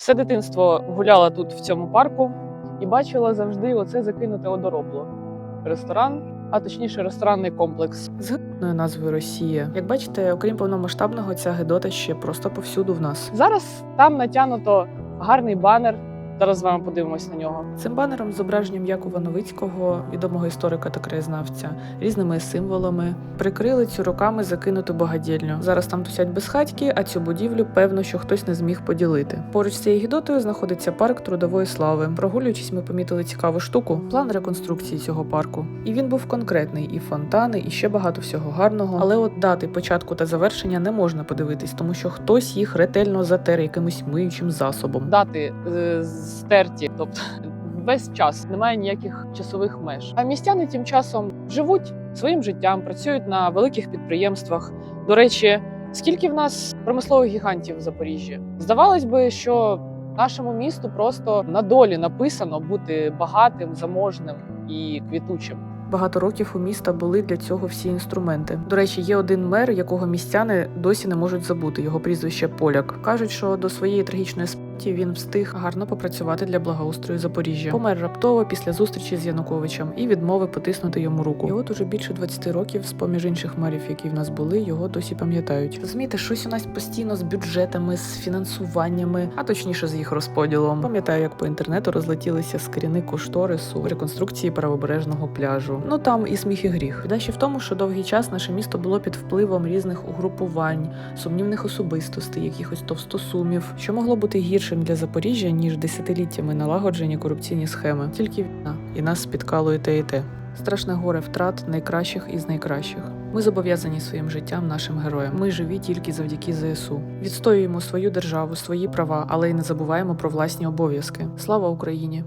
Все дитинство гуляла тут в цьому парку і бачила завжди оце закинуте одоробло. Ресторан, а точніше ресторанний комплекс. З гидною назвою Росія. Як бачите, окрім повномасштабного, ця гидота ще просто повсюду в нас. Зараз там натянуто гарний банер. Зараз з вами подивимось на нього. Цим банером зображенням Якова Новицького, відомого історика та краєзнавця, різними символами, прикрили цю роками закинуту багадільню. Зараз там тусять безхатьки, а цю будівлю певно, що хтось не зміг поділити. Поруч з цією гідотою знаходиться парк трудової слави. Прогулюючись, ми помітили цікаву штуку план реконструкції цього парку. І він був конкретний: і фонтани, і ще багато всього гарного. Але от дати початку та завершення не можна подивитись, тому що хтось їх ретельно затер якимось миючим засобом. Дати е, стерті, тобто весь час немає ніяких часових меж. А містяни тим часом живуть своїм життям, працюють на великих підприємствах. До речі, скільки в нас промислових гігантів в Запоріжжі? Здавалось би, що нашому місту просто на долі написано бути багатим, заможним і квітучим. Багато років у міста були для цього всі інструменти. До речі, є один мер, якого містяни досі не можуть забути. Його прізвище Поляк. кажуть, що до своєї трагічної смерті він встиг гарно попрацювати для благоустрою Запоріжжя. Помер раптово після зустрічі з Януковичем і відмови потиснути йому руку. І от уже більше 20 років, з поміж інших мерів, які в нас були, його досі пам'ятають. Розумієте, щось у нас постійно з бюджетами, з фінансуваннями, а точніше з їх розподілом. Пам'ятаю, як по інтернету розлетілися скріни кошторису реконструкції правобережного пляжу. Ну там і сміх і гріх. Біда в тому, що довгий час наше місто було під впливом різних угрупувань, сумнівних особистостей, якихось товстосумів, що могло бути гіршим для Запоріжжя ніж десятиліттями налагоджені корупційні схеми. Тільки війна, і нас спіткало і те, і те. Страшне горе втрат найкращих із найкращих. Ми зобов'язані своїм життям нашим героям. Ми живі тільки завдяки ЗСУ. Відстоюємо свою державу, свої права, але й не забуваємо про власні обов'язки. Слава Україні!